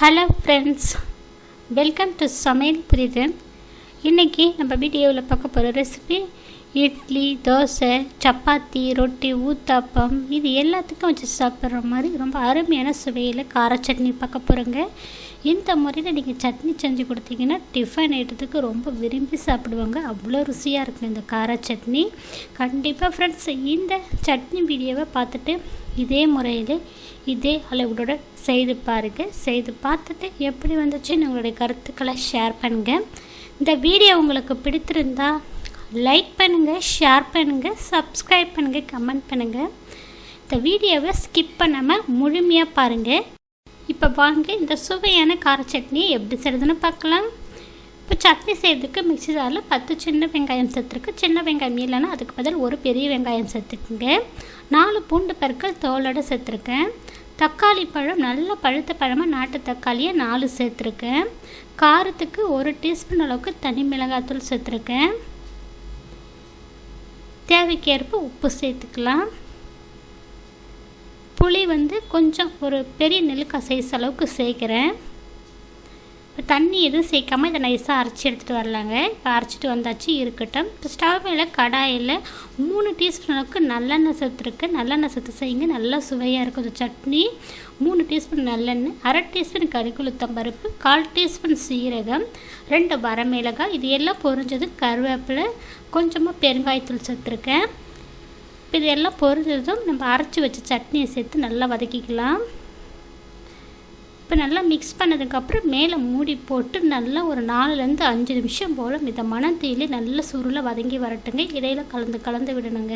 Hello friends welcome to சமையல் புரிதன் இன்றைக்கி நம்ம வீடியோவில் பார்க்க போகிற ரெசிபி இட்லி தோசை சப்பாத்தி ரொட்டி ஊத்தாப்பம் இது எல்லாத்துக்கும் வச்சு சாப்பிட்ற மாதிரி ரொம்ப அருமையான சுவையில் கார சட்னி பார்க்க போகிறோங்க இந்த முறையில் நீங்கள் சட்னி செஞ்சு கொடுத்தீங்கன்னா டிஃபன் ஐட்டத்துக்கு ரொம்ப விரும்பி சாப்பிடுவாங்க. அவ்வளோ ருசியாக இருக்கும் இந்த கார சட்னி. கண்டிப்பாக ஃப்ரெண்ட்ஸ் இந்த சட்னி வீடியோவை பார்த்துட்டு இதே முறையில் இதே அளவுகளோட செய்து பாருங்கள் செய்து பார்த்துட்டு எப்படி வந்துச்சுன்னு உங்களுடைய கருத்துக்களை ஷேர் பண்ணுங்கள் இந்த வீடியோ உங்களுக்கு பிடித்திருந்தா லைக் பண்ணுங்கள் ஷேர் பண்ணுங்கள் சப்ஸ்கிரைப் பண்ணுங்கள் கமெண்ட் பண்ணுங்கள் இந்த வீடியோவை ஸ்கிப் பண்ணாமல் முழுமையாக பாருங்கள் இப்போ வாங்க இந்த சுவையான கார சட்னி எப்படி செய்கிறதுன்னு பார்க்கலாம். இப்போ சட்னி செய்கிறதுக்கு மிக்சி ஜாரில் பத்து சின்ன வெங்காயம் சேர்த்துருக்கு. சின்ன வெங்காயம் இல்லைன்னா அதுக்கு பதில் ஒரு பெரிய வெங்காயம் சேர்த்துக்குங்க. நாலு பூண்டு பற்கள் தோலோடு சேர்த்துருக்கேன். தக்காளி பழம் நல்ல பழுத்த பழமாக நாட்டு தக்காளியை நாலு சேர்த்துருக்கேன். காரத்துக்கு ஒரு டீஸ்பூன் அளவுக்கு தனி மிளகாத்தூள் சேர்த்துருக்கேன். தேவைக்கேற்ப உப்பு சேர்த்துக்கலாம். புளி வந்து கொஞ்சம் ஒரு பெரிய நெல்லுக்காய் சைஸ் அளவுக்கு சேர்க்குறேன். தண்ணி எதுவும் சேர்க்காமல் இதை நைஸாக அரைச்சி எடுத்துகிட்டு வரலாங்க. இப்போ அரைச்சிட்டு வந்தாச்சு இருக்கட்டும். இப்போ ஸ்டவ் மேலே கடாயில் மூணு டீஸ்பூன் அளவுக்கு நல்லெண்ணெய் சேர்த்துருக்கு நல்லெண்ணெய் சேர்த்து செய்யுங்க. நல்லா சுவையாக இருக்கும் இந்த சட்னி. மூணு டீஸ்பூன் நல்லெண்ணெய் அரை டீஸ்பூன் கறிக்குளுத்தம் பருப்பு கால் டீஸ்பூன் சீரகம் ரெண்டு வரமிளகாய். இது எல்லாம் பொரிஞ்சது கருவேப்பிலை. கொஞ்சமாக பெருங்காயத்தூள் சேர்த்துருக்கேன் இப்போ இதெல்லாம் பொரிஞ்சதும் நம்ம அரைச்சி வச்ச சட்னியை சேர்த்து நல்லா வதக்கிக்கலாம். இப்போ நல்லா மிக்ஸ் பண்ணதுக்கப்புறம் மேலே மூடி போட்டு நல்லா ஒரு நாலுலேருந்து அஞ்சு நிமிஷம் போல் மிதமான தீயிலே நல்ல சுருளை வதங்கி வரட்டுங்க. இடையில கலந்து கலந்து விடணுங்க.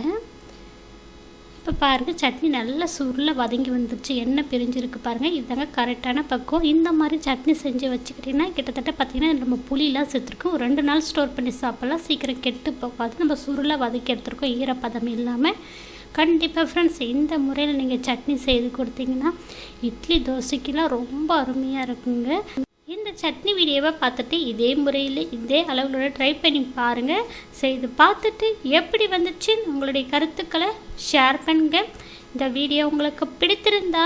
இப்போ பாருங்கள் சட்னி நல்லா சுருளை வதங்கி வந்துருச்சு. எண்ணெய் பிரிஞ்சிருக்கு பாருங்கள் இதுதாங்க கரெக்டான பக்கம் இந்த மாதிரி சட்னி செஞ்சு வச்சுக்கிட்டிங்கன்னா கிட்டத்தட்ட பார்த்திங்கன்னா நம்ம புளியெலாம் சேர்த்துருக்கோம். ஒரு ரெண்டு நாள் ஸ்டோர் பண்ணி சாப்பிட்லாம். சீக்கிரம் கெட்டு போகாது. நம்ம சுருளை வதக்கி எடுத்துருக்கோம். ஈரப்பதம் இல்லாமல் கண்டிப்பாக ஃப்ரெண்ட்ஸ் இந்த முறையில் நீங்கள் சட்னி செய்து கொடுத்தீங்கன்னா இட்லி தோசைக்கெலாம் ரொம்ப அருமையாக இருக்குங்க. இந்த சட்னி வீடியோவை பார்த்துட்டு இதே முறையில் இதே அளவுகளோட ட்ரை பண்ணி பாருங்கள் செய்து பார்த்துட்டு எப்படி வந்துச்சுன்னு உங்களுடைய கருத்துக்களை ஷேர் பண்ணுங்கள் இந்த வீடியோ உங்களுக்கு பிடித்திருந்தா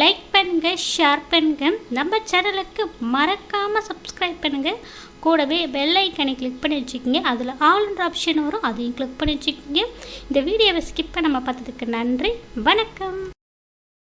லைக் பண்ணுங்கள் ஷேர் பண்ணுங்கள் நம்ம சேனலுக்கு மறக்காமல் சப்ஸ்கிரைப் பண்ணுங்கள் கூடவே பெல் ஐக்கனை கிளிக் பண்ணி வச்சுக்கோங்க. அதில் ஆல்ன்ற ஆப்ஷன் வரும். அதையும் கிளிக் பண்ணி வச்சுக்கோங்க. இந்த வீடியோவை ஸ்கிப் நம்ம பார்த்ததுக்கு நன்றி. வணக்கம்.